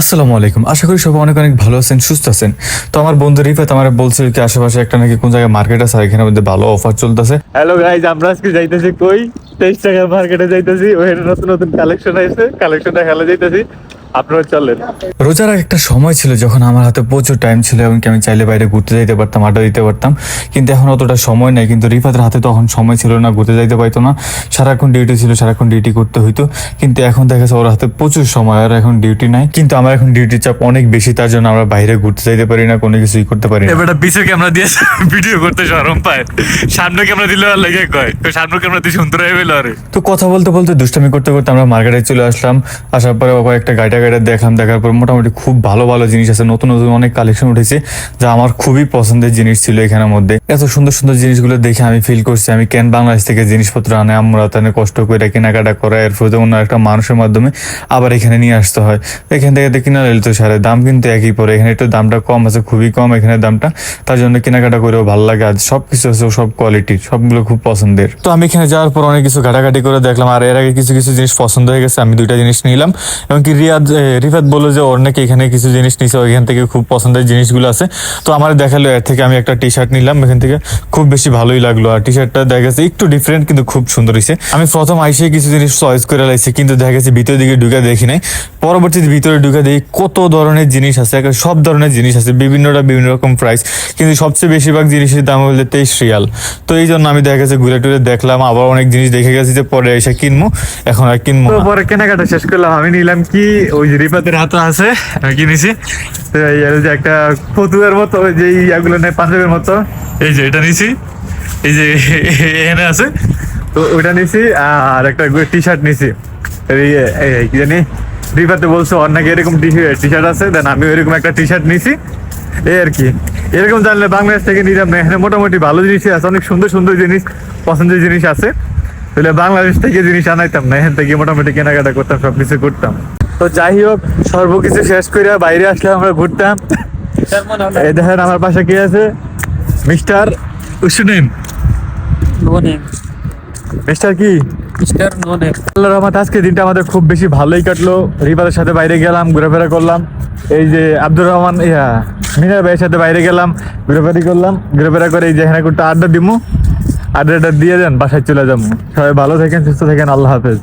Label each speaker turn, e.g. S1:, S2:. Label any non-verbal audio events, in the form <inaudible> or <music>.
S1: আসসালামু আলাইকুম। আশা করি সবাই অনেক অনেক ভালো আছেন, সুস্থ আছেন। তো আমার বন্ধু রিফাত আমার বলছিল কি আশেপাশে একটা নাকি কোন জায়গায় মার্কেট আছে এখানে মধ্যে ভালো অফার চলতেছে।
S2: হ্যালো গাইজ আমরা আজকে যাইতেছি কই? তেইশ টাকার মার্কেটে যাইতেছি ওখানে নতুন নতুন কালেকশন আছে কালেকশন খেলা যাইতেছি। আপনারা চলেন।
S1: রোজার একটা সময় ছিল যখন আমার হাতে প্রচুর টাইম ছিল এবং আমি চাইলে বাইরে ঘুরতে যাইতে পারতাম আড্ডা দিতে পারতাম। কিন্তু এখন অতটা সময় নাই কিন্তু রিফাতের হাতে তখন সময় ছিল না ঘুরতে যাইতে পারতো না। সারাক্ষণ ডিউটি ছিল সারাক্ষণ ডিউটি করতে হইতো। কিন্তু এখন দেখা যাচ্ছে ওর হাতে প্রচুর সময় আর এখন ডিউটি নাই। কিন্তু আমার এখন ডিউটির চাপ অনেক বেশি তার জন্য আমরা বাইরে ঘুরতে যাইতে পারি না কোনো কিছুই করতে পারি না।
S2: পিছের ক্যামেরা দিয়ে <laughs> ভিডিও করতে সরম পায়। সামনে ক্যামেরা দিলে আর লেগে কয়? তো সামনে ক্যামেরা দিয়ে সুন্দর হয়ে গেল আরে।
S1: তো কথা বলতে বলতে দুষ্টামি করতে করতে আমরা মার্কেটে চলে আসলাম। আসার পরে কয়েকটা গাড়িটা গাড়ি দেখলাম দেখার পর মোটামুটি খুব ভালো ভালো জিনিস আছে। নতুন নতুন অনেক কালেকশন উঠেছে, যা আমার খুবই পছন্দের জিনিস ছিল এখানের মধ্যে। এত সুন্দর সুন্দর জিনিসগুলো দেখে আমি ফিল করছি, আমি কেন বাংলাদেশ থেকে জিনিসপত্র আনে, আমরা তাহলে কষ্ট করে কেনাকাটা করা, এর ফলে অন্য একটা মানুষের মাধ্যমে আবার এখানে নিয়ে আসতে হয়। এখান থেকে কিনা নিলে তো সারে, দাম কিন্তু একই পরে এখানে একটু দামটা কম আছে, খুবই কম এখানে দামটা, তার জন্য কেনাকাটা করেও ভালো লাগে। আর সব কিছু আছে, সব কোয়ালিটির সবগুলো খুব পছন্দের। তো আমি এখানে যাওয়ার পর অনেক কিছু ঘাটাঘাটি করে দেখলাম, আর এর আগে কিছু কিছু জিনিস পছন্দ হয়ে গেছে, আমি দুইটা জিনিস নিলাম। এবং কি রিয়াদ রিফাত বলল যে ওর নাকি এখানে কিছু জিনিস নিছে, ওইখান থেকে খুব পছন্দের জিনিসগুলো আছে। তো আমার দেখাল, এর থেকে আমি একটা টি শার্ট নিলাম, এখান থেকে খুব বেশি ভালোই লাগল। আর টি শার্টটা দেখা গেছে একটু ডিফারেন্ট কিন্তু খুব সুন্দর হয়েছে আমি প্রথম আইসে কিছু জিনিস চয়েস করে লাইছি, কিন্তু দেখা গেছে ভিতরের দিকে ঢুকে দেখি নাই। পরবর্তীতে ভিতরে ঢুকে দেখি কত ধরনের জিনিস আছে সব ধরনের জিনিস আছে, বিভিন্নটা বিভিন্ন রকম প্রাইস কিন্তু সবচেয়ে বেশিরভাগ জিনিসের দাম হলো তেইশ রিয়াল। তো এই জন্য আমি দেখা গেছে ঘুরে টুরে দেখলাম, আবার অনেক জিনিস দেখে গেছি যে পরে এসে কিনবো এখন আর কিনবো
S2: পরে কেনাকাটা শেষ করলাম, আমি নিলাম কি ওই যে রিপাতের হাতে আছে কিনেছি। যে একটা ফতুয়ার মতো যে ইয়াগুলো নেই পাঞ্জাবের মতো। এই যে এটা নিছি। এই যে এখানে আছে। তো ওইটা নিছি, আর একটা টি শার্ট নিছি। কি জানি রিপাতে বলছো ওর নাকি এরকম টি শার্ট আছে? দেন আমি এরকম একটা টি শার্ট নিছি। এই আর কি। এরকম জানলে বাংলাদেশ থেকে নিলাম এখানে মোটামুটি ভালো জিনিসই আছে, অনেক সুন্দর সুন্দর জিনিস, পছন্দের জিনিস আছে। তাহলে বাংলাদেশ থেকে জিনিস আনাইতাম না। এখান থেকে মোটামুটি কেনাকাটা করতাম সব কিছু করতাম। তো যাই হোক সর্বকিছু শেষ করে বাইরে আসলে আমরা ঘুরতাম এই দেখেন আমার পাশে কি আছে? মিস্টার উসুনিন। মিস্টার কি.
S3: No name.
S2: আল্লাহ রহমত আজকে দিনটা আমাদের খুব বেশি ভালোই কাটলো। রিপাদের সাথে বাইরে গেলাম ঘোরাফেরা করলাম। এই যে আব্দুর রহমান ইয়া মিনার ভাইয়ের সাথে বাইরে গেলাম ঘোরাফেরি করলাম। ঘোরাফেরা করে এই যে এখানে একটা আড্ডা দিমু। আড্ডাটা দিয়ে দেন বাসায় চলে যাব। সবাই ভালো থাকেন সুস্থ থাকেন আল্লাহ হাফেজ।